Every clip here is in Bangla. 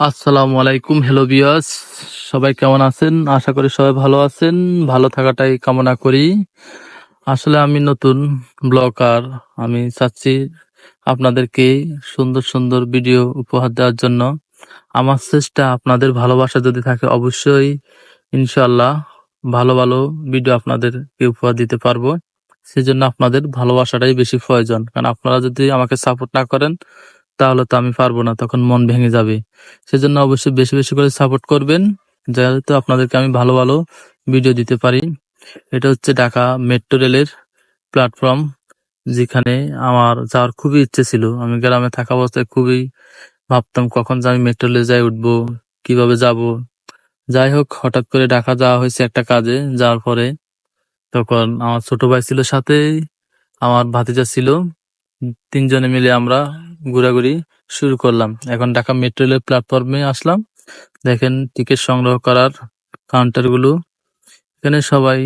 আসসালামু আলাইকুম হ্যালো বিয়াস সবাই কেমন আছেন? আশা করি সবাই ভালো আছেন। ভালো থাকাটাই কামনা করি। আসলে আমি নতুন ব্লগার। আমি চাচ্ছি আপনাদেরকে সুন্দর সুন্দর ভিডিও উপহার দেওয়ার জন্য। আমার চেষ্টা আপনাদের ভালোবাসা যদি থাকে অবশ্যই ইনশাল্লাহ ভালো ভালো ভিডিও আপনাদেরকে উপহার দিতে পারব। সেজন্য আপনাদের ভালোবাসাটাই বেশি প্রয়োজন। কারণ আপনারা যদি আমাকে সাপোর্ট না করেন তাহলে তো আমি পারব না, তখন মন ভেঙে যাবে। সেজন্য অবশ্যই বেশি বেশি করে সাপোর্ট করবেন, যাতে আপনাদেরকে আমি ভালো ভালো ভিডিও দিতে পারি। এটা হচ্ছে ঢাকা মেট্রো রেলের প্ল্যাটফর্ম যেখানে আমার যাওয়ার খুবই ইচ্ছে ছিল। আমি গ্রামে থাকা অবস্থায় খুবই ভাবতাম কখন যে আমি মেট্রো রেলে যাই উঠবো, কীভাবে যাব। যাই হোক, হঠাৎ করে ঢাকা যাওয়া হয়েছে একটা কাজে, যাওয়ার পরে তখন আমার ছোট ভাই ছিল সাথে আমার ভাতিজা ছিল, তিনজনে মিলে আমরা ঘোরাঘুরি শুরু করলাম। এখন ঢাকা মেট্রো রেলের প্ল্যাটফর্মে আসলাম। দেখেন টিকিট সংগ্রহ করার কাউন্টারগুলো। এখানে সবাই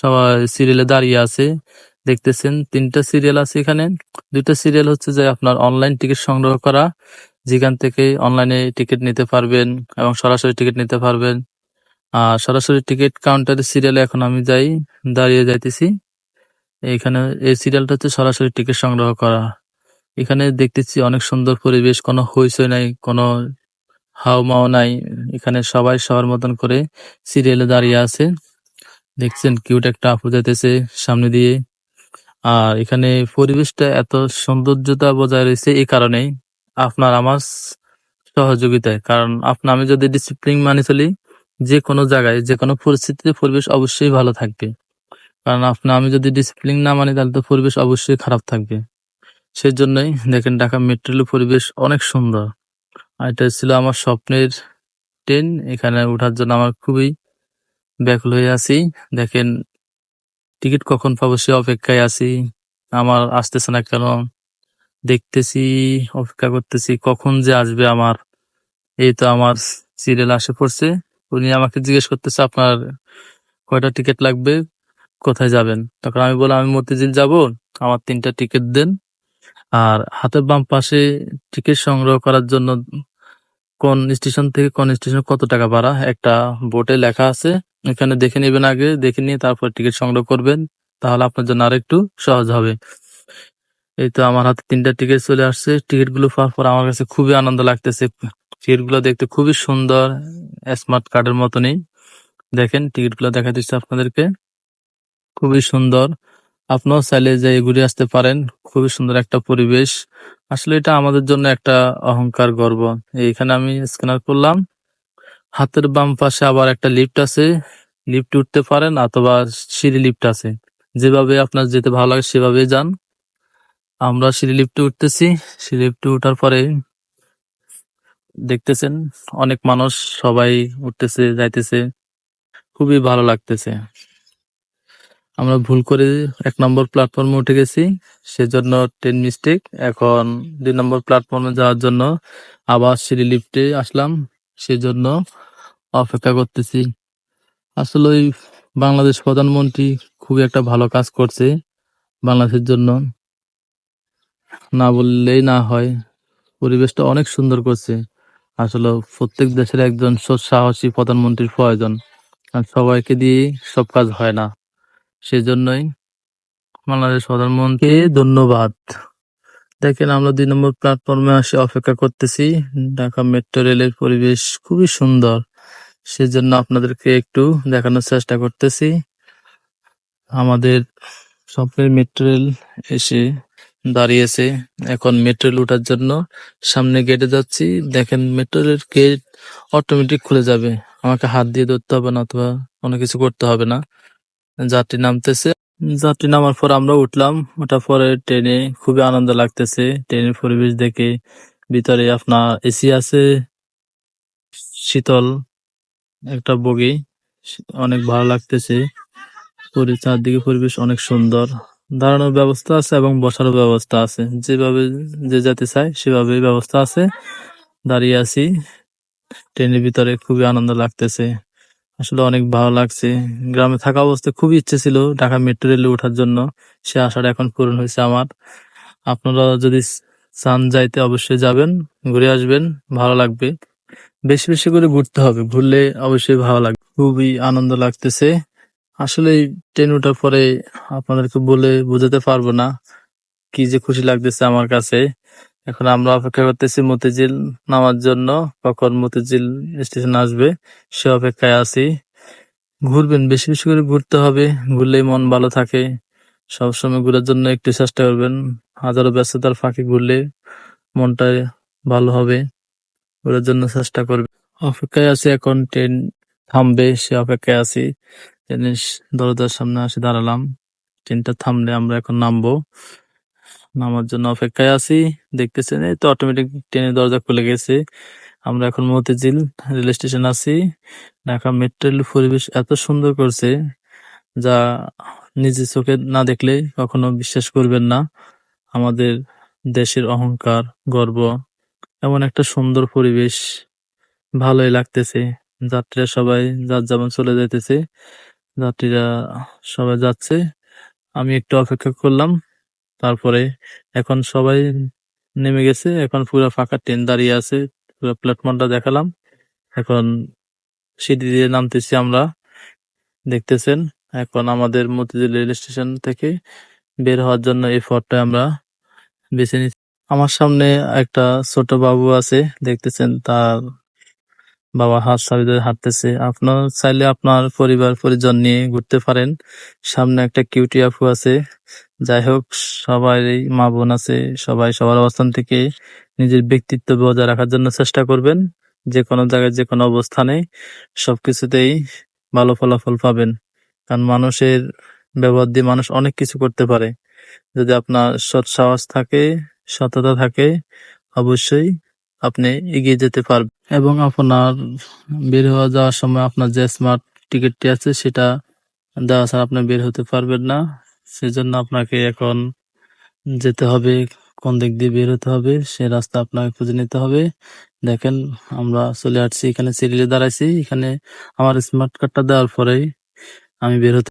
সবাই সিরিয়ালে দাঁড়িয়ে আছে। দেখতেছেন তিনটা সিরিয়াল আছে এখানে। দুইটা সিরিয়াল হচ্ছে যে আপনার অনলাইন টিকিট সংগ্রহ করা। যেখান থেকে অনলাইনে টিকিট নিতে পারবেন এবং সরাসরি টিকিট নিতে পারবেন। আর সরাসরি টিকিট কাউন্টারের সিরিয়ালে এখন আমি যাই, দাঁড়িয়ে যাইতেছি। এখানে এই সিরিয়ালটা হচ্ছে সরাসরি টিকিট সংগ্রহ করা। এখানে দেখতেছি অনেক সুন্দর পরিবেশ, কোনো হইচই নাই, কোনো হাওমাও নাই। এখানে সবাই সবার মতন করে সিরিয়ালে দাঁড়িয়ে আছে। দেখছেন কিউট একটা আপু যাইতেছে সামনে দিয়ে। আর এখানে পরিবেশটা এত সৌন্দর্যতা বজায় রয়েছে এই কারণেই আপনার আমার সহযোগিতায়। কারণ আপনার আমি যদি ডিসিপ্লিন মানি চলি, যে কোনো জায়গায়, যে কোনো পরিস্থিতিতে পরিবেশ অবশ্যই ভালো থাকবে। কারণ আপনার আমি যদি ডিসিপ্লিন না মানি, তাহলে তো পরিবেশ অবশ্যই খারাপ থাকবে। সেই জন্যই দেখেন ঢাকা মেট্রোলের পরিবেশ অনেক সুন্দর। আর এটা ছিল আমার স্বপ্নের ট্রেন এখানে ওঠার জন্য আমার খুবই ব্যাকুল হয়ে আছি। দেখেন টিকিট কখন পাবো সে অপেক্ষায় আছি। আমার আসতেছে না কেন? দেখতেছি, অপেক্ষা করতেছি, কখন যে আসবে আমার? এই তো আমার সিরিয়াল আসে পড়ছে। উনি আমাকে জিজ্ঞেস করতেছে, আপনার কয়টা টিকিট লাগবে? কোথায় যাবেন? তখন আমি বললাম, আমি মতিঝিল যাব। আমার তিনটা টিকিট দেন। আর হাতের বাম পাশে টিকিট সংগ্রহ করার জন্য কোন স্টেশন থেকে কোন স্টেশন কত টাকা ভাড়া? একটা বোর্ডে লেখা আছে। এখানে দেখে নেবেন আগে, দেখে নিয়ে তারপর টিকিট সংগ্রহ করবেন। তাহলে আপনার জন্য আরেকটু সহজ হবে। এই তো আমার হাতে তিনটা টিকিট চলে আসছে। টিকিটগুলো পাওয়ার পর আমার কাছে খুবই আনন্দ লাগতেছে। টিকিটগুলো দেখতে খুবই সুন্দর স্মার্ট কার্ডের মতনই। দেখেন টিকিটগুলো দেখা দিচ্ছে আপনাদেরকে। খুবই সুন্দর। আপনিও চাইলে যে ঘুরে আসতে পারেন, খুবই সুন্দর একটা পরিবেশ। আসলে এটা আমাদের জন্য একটা অহংকার গর্ব। এইখানে আমি স্ক্যানার করলাম। হাতের বাম পাশে আবার একটা লিফট আছে। লিফট উঠতে পারেন অথবা সিঁড়ি লিফট আছে। যেভাবে আপনার যেতে ভালো লাগে সেভাবে যান। আমরা সিঁড়ি লিফটে উঠতেছি। সিঁড়ি লিফটে উঠার পরে দেখতেছেন অনেক মানুষ সবাই উঠতেছে, যাইতেছে। খুবই ভালো লাগতেছে। আমরা ভুল করে এক নম্বর প্ল্যাটফর্মে উঠে গেছি, সেজন্য ট্রেন মিস্টেক এখন দুই নম্বর প্ল্যাটফর্মে যাওয়ার জন্য আবার সিঁড়ি লিফটে আসলাম, সেজন্য অপেক্ষা করতেছি। আসলে ওই বাংলাদেশ প্রধানমন্ত্রী খুবই একটা ভালো কাজ করছে বাংলাদেশের জন্য। না বললেই না হয়, পরিবেশটা অনেক সুন্দর করছে। আসলে প্রত্যেক দেশের একজন সাহসী প্রধানমন্ত্রীর প্রয়োজন সবাইকে দিয়ে সব কাজ হয় না। সেজন্যই বাংলাদেশ প্রধানমন্ত্রী ধন্যবাদ। দেখেন, আমরা দুই নম্বর প্ল্যাটফর্মে আসে অপেক্ষা করতেছি। ঢাকা মেট্রো রেলের পরিবেশ খুবই সুন্দর। সেজন্য আপনাদেরকে একটু দেখানোর চেষ্টা করতেছি। আমাদের স্বপ্নের মেট্রো রেল এসে দাঁড়িয়েছে। এখন মেট্রো রেল ওঠার জন্য সামনে গেটে যাচ্ছি। দেখেন মেট্রো রেল গেট অটোমেটিক খুলে যাবে। আমাকে হাত দিয়ে ধরতে হবে না, অথবা কোনো কিছু করতে হবে না। যাত্রী নামতেছে। যাত্রী নামার পর আমরা উঠলাম। ওঠার পরে ট্রেনে খুবই আনন্দ লাগতেছে। ট্রেনের পরিবেশ দেখে ভিতরে আপনার এসি আছে, শীতল একটা বগি, অনেক ভালো লাগতেছে। চারদিকে পরিবেশ অনেক সুন্দর। দাঁড়ানোর ব্যবস্থা আছে এবং বসার ব্যবস্থা আছে। যেভাবে যে যেতে চায় সেভাবে ব্যবস্থা আছে। দাঁড়িয়ে আছি। ট্রেনের ভিতরে খুবই আনন্দ লাগতেছে। আসলে অনেক ভালো লাগছে। গ্রামে থাকা অবস্থায় খুবই ইচ্ছে ছিল ঢাকা মেট্রো রেলে ওঠার জন্য। সে আশাটা এখন পূরণ হয়েছে আমার। আপনারা যদি চান যাইতে অবশ্যই যাবেন, ঘুরে আসবেন, ভালো লাগবে। বেশি বেশি করে ঘুরতে হবে, ঘুরলে অবশ্যই ভালো লাগবে। খুবই আনন্দ লাগতেছে। আসলে ট্রেন ওঠার পরে আপনাদেরকে বলে বোঝাতে পারব না কি যে খুশি লাগতেছে আমার কাছে। এখন আমরা অপেক্ষা করতেছি মতিঝিল নামার জন্য। কখন মতিঝিল স্টেশন আসবে, সে অপেক্ষায় আছি। ঘুরবেন, বেশি বেশি করে ঘুরতে হবে। ঘুরলেই মন ভালো থাকে। সবসময় ঘুরার জন্য একটু চেষ্টা করবেন। হাজারো ব্যস্ততার ফাঁকে ঘুরলে মনটা ভালো হবে। ঘুরার জন্য চেষ্টা করবে অপেক্ষায় আছি, এখন ট্রেন থামবে, সে অপেক্ষায় আছি। ট্রেনের দরজার সামনে আসে দাঁড়ালাম। ট্রেনটা থামলে আমরা এখন নামবো। নামার জন্য অপেক্ষায় আছি। দেখতেছেন, এই তো অটোমেটিক ট্রেনের দরজা খুলে গেছে। আমরা এখন মতিঝিল রেল স্টেশন আছি। ঢাকা মেট্রো রেল পরিবেশ এত সুন্দর করছে যা নিজে চোখে না দেখলে কখনো বিশ্বাস করবেন না। আমাদের দেশের অহংকার, গর্ব, এমন একটা সুন্দর পরিবেশ। ভালোই লাগতেছে। যাত্রীরা সবাই যার যেমন চলে যাইতেছে। যাত্রীরা সবাই যাচ্ছে। আমি একটু অপেক্ষা করলাম। তারপরে এখন সবাই নেমে গেছে। এখন পুরো ফাঁকা ট্রেন দাঁড়িয়ে আছে, পুরো প্ল্যাটফর্মটা দেখালাম। এখন সিঁড়ি দিয়ে নামতেছি আমরা, দেখতেছেন? এখন আমাদের মতিঝিল রেল স্টেশন থেকে বের হওয়ার জন্য এই পথটা আমরা বেছে নিচ্ছি। আমার সামনে একটা ছোট বাবু আছে, দেখতেছেন? তার বাবা হাত সারি ধরে হাঁটতেছে। আপনার চাইলে আপনার পরিবার, পরিজন নিয়ে ঘুরতে পারেন। সামনে একটা কিউটি আপু আছে। যাই হোক সবাই মা বোন আছে। সবাই সবার অবস্থান থেকে নিজের ব্যক্তিত্ব বজায় রাখার জন্য চেষ্টা করবেন। যে কোনো জায়গায় যে কোনো অবস্থানে সবকিছুতেই ভালো ফলাফল পাবেন। কারণ মানুষের ব্যবহার দিয়ে মানুষ অনেক কিছু করতে পারে। যদি আপনার সৎ সাহস থাকে, সততা থাকে, অবশ্যই আপনি এগিয়ে যেতে পারবেন। এবং আপনার বের হওয়া যাওয়ার সময় আপনার যে স্মার্ট টিকিটটি আছে সেটা দেওয়া ছাড়া আপনি বের হতে পারবেন না। সেজন্য আপনাকে এখন যেতে হবে, কোন দিক দিয়ে বের হতে হবে সে রাস্তা আপনাকে খুঁজে নিতে হবে। দেখেন, আমরা চলে আসছি, এখানে সিরিয়ালে দাঁড়াইছি। এখানে আমার স্মার্ট কার্ডটা দেওয়ার পরেই আমি বের হতে